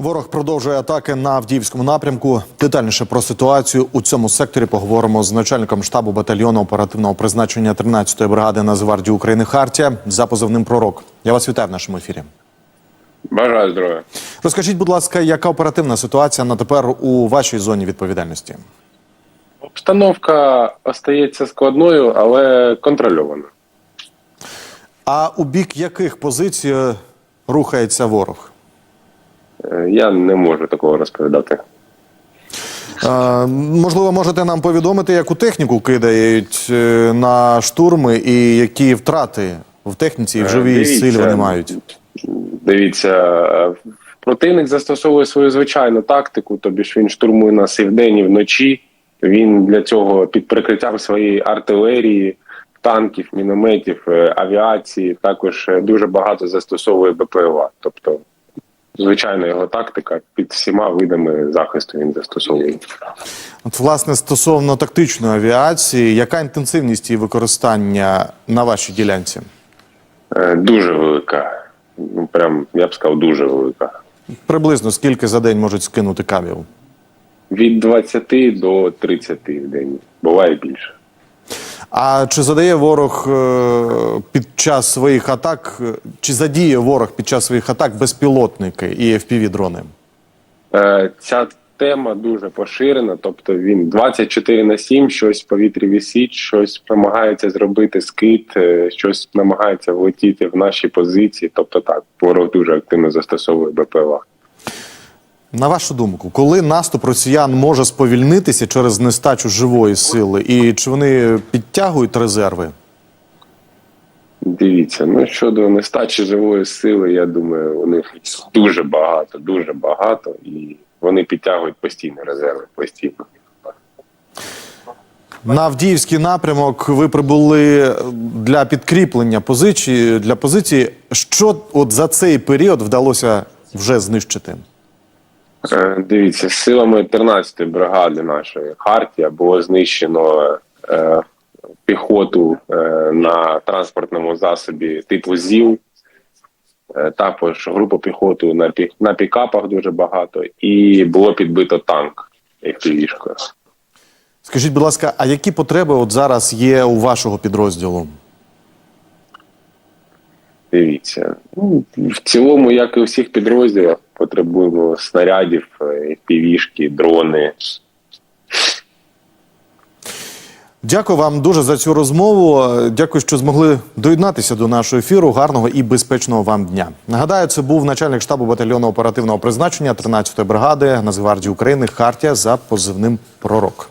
Ворог продовжує атаки на Авдіївському напрямку. Детальніше про ситуацію у цьому секторі поговоримо з начальником штабу батальйону оперативного призначення 13-ї бригади Нацгвардії України Хартія за позивним пророк. Я вас вітаю в нашому ефірі. Бажаю здоров'я. Розкажіть, будь ласка, яка оперативна ситуація на тепер у вашій зоні відповідальності? Обстановка остається складною, але контрольована. А у бік яких позицій е, рухається ворог? Е, Я не можу такого розповідати. Е, можливо, можете нам повідомити, яку техніку кидають е, на штурми і які втрати в техніці і в Е, живій дивіться. силі вони мають? Дивіться, противник застосовує свою звичайну тактику, тобі ж він штурмує нас і вдень, і вночі. Він для цього під прикриттям своєї артилерії, танків, мінометів, авіації також дуже багато застосовує БПЛА. Тобто, звичайна його тактика під всіма видами захисту він застосовує. От, власне, стосовно тактичної авіації, яка інтенсивність її використання на вашій ділянці? Е, Дуже велика. Ну, прям я б сказав, дуже велика. Приблизно скільки за день можуть скинути кабів? Від 20 до 30 в день. Буває більше. А чи задає ворог е, під час своїх атак, е, чи задіє ворог під час своїх атак безпілотники і FPV-дрони? Е, Ця тема дуже поширена, тобто він 24 на 7, щось в повітрі висить, щось намагається зробити скид, щось намагається влетіти в наші позиції. Тобто так, ворог дуже активно застосовує БПЛА. На вашу думку, коли наступ росіян може сповільнитися через нестачу живої сили, і чи вони підтягують резерви? Дивіться, ну щодо нестачі живої сили, я думаю, у них дуже багато, дуже багато, і вони підтягують постійно резерви, постійно. На Авдіївський напрямок ви прибули для підкріплення позиції для позиції. Що от за цей період вдалося вже знищити? Е, Дивіться, силами 13-ї бригади нашої Хартія було знищено е, піхоту е, на транспортному засобі типу ЗІЛ. Е, також групу піхоту на, пі, на пікапах дуже багато, і було підбито танк FPV-шкою. Скажіть, будь ласка, а які потреби от зараз є у вашого підрозділу? Дивіться, ну, в цілому, як і у всіх підрозділах, потребуємо снарядів, півішки, дрони. Дякую вам дуже за цю розмову. Дякую, що змогли доєднатися до нашого ефіру. Гарного і безпечного вам дня. Нагадаю, це був начальник штабу батальйону оперативного призначення 13-ї бригади Нацгвардії України Хартія за позивним пророк.